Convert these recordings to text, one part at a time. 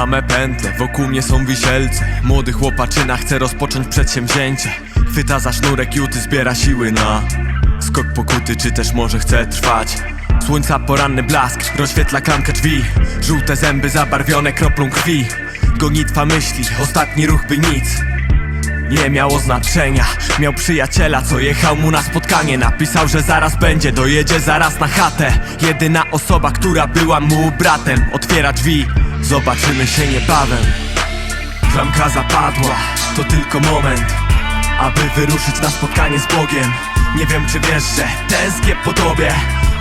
same pętle, wokół mnie są wisielce. Młody chłopaczyna chce rozpocząć przedsięwzięcie. Chwyta za sznurek juty, zbiera siły na Skok pokuty, czy też może chce trwać. Słońca poranny blask rozświetla klamkę drzwi. Żółte zęby zabarwione kroplą krwi. Gonitwa myśli, ostatni ruch by nic nie miało znaczenia. Miał przyjaciela, co jechał mu na spotkanie. Napisał, że zaraz będzie, dojedzie zaraz na chatę. Jedyna osoba, która była mu bratem. Otwiera drzwi, zobaczymy się niebawem. Klamka zapadła, to tylko moment Aby wyruszyć na spotkanie z Bogiem. Nie wiem czy wiesz, że tęsknię po tobie.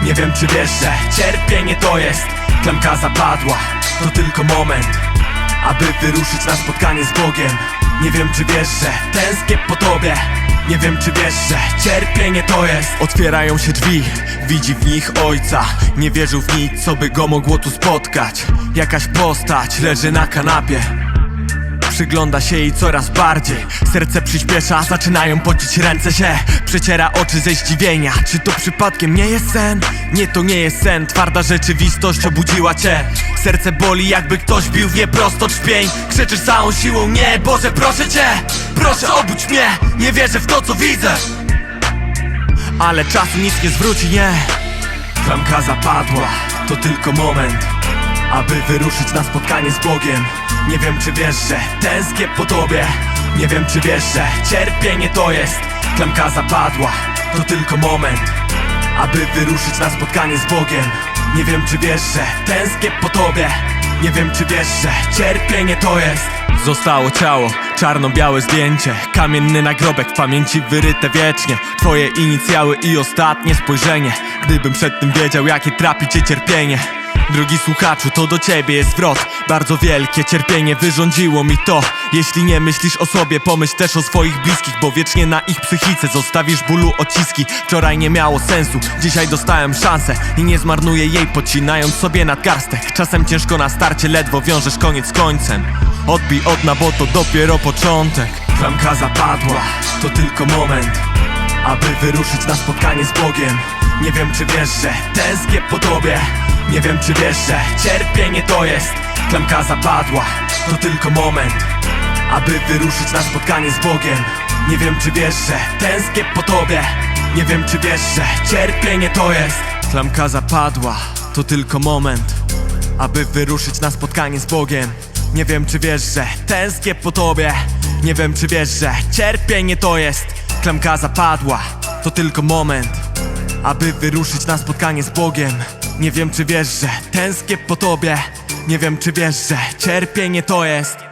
Nie wiem czy wiesz, że cierpienie to jest. Klamka zapadła, to tylko moment aby wyruszyć na spotkanie z Bogiem. Nie wiem czy wiesz, że tęsknię po tobie Nie wiem czy wiesz, że cierpienie to jest. Otwierają się drzwi, widzi w nich ojca. Nie wierzył w nic, co by go mogło tu spotkać. Jakaś postać leży na kanapie Przygląda się jej coraz bardziej. Serce przyspiesza, zaczynają pocić ręce się. Przeciera oczy ze zdziwienia. Czy to przypadkiem nie jest sen? Nie, to nie jest sen. Twarda rzeczywistość obudziła cię. Serce boli jakby ktoś bił w nie prosto trzpień Krzyczysz całą siłą Nie, Boże proszę cię. Proszę obudź mnie. Nie wierzę w to co widzę. Ale czasu nic nie zwróci, nie. Klamka zapadła. To tylko moment aby wyruszyć na spotkanie z Bogiem. Nie wiem czy wiesz, że tęsknię po tobie. Nie wiem czy wiesz, że cierpienie to jest Klamka zapadła, to tylko moment Aby wyruszyć na spotkanie z Bogiem. Nie wiem czy wiesz, że tęsknię po tobie. Nie wiem czy wiesz, że cierpienie to jest. Zostało ciało, czarno-białe zdjęcie Kamienny nagrobek w pamięci wyryte wiecznie. Twoje inicjały i ostatnie spojrzenie. Gdybym przed tym wiedział jakie trapi cię cierpienie Drogi słuchaczu, to do ciebie jest zwrot. Bardzo wielkie cierpienie wyrządziło mi to. Jeśli nie myślisz o sobie, pomyśl też o swoich bliskich Bo wiecznie na ich psychice zostawisz bólu odciski. Wczoraj nie miało sensu, dzisiaj dostałem szansę I nie zmarnuję jej pocinając sobie nadgarstek. Czasem ciężko na starcie, ledwo wiążesz koniec z końcem. Odbij od na, bo to dopiero początek. Klamka zapadła, to tylko moment aby wyruszyć na spotkanie z Bogiem. Nie wiem czy wiesz, że tęsknię po tobie Nie wiem czy wiesz, że cierpienie to jest Klamka zapadła, to tylko moment Aby wyruszyć na spotkanie z Bogiem. Nie wiem czy wiesz, że tęsknię po tobie. Nie wiem czy wiesz, że cierpienie to jest Klamka zapadła, to tylko moment aby wyruszyć na spotkanie z Bogiem. Nie wiem czy wiesz, że tęsknię po tobie. Nie wiem czy wiesz, że cierpienie to jest Klamka zapadła, to tylko moment Aby wyruszyć na spotkanie z Bogiem Nie wiem czy wiesz, że tęsknię po tobie. Nie wiem czy wiesz, że cierpienie to jest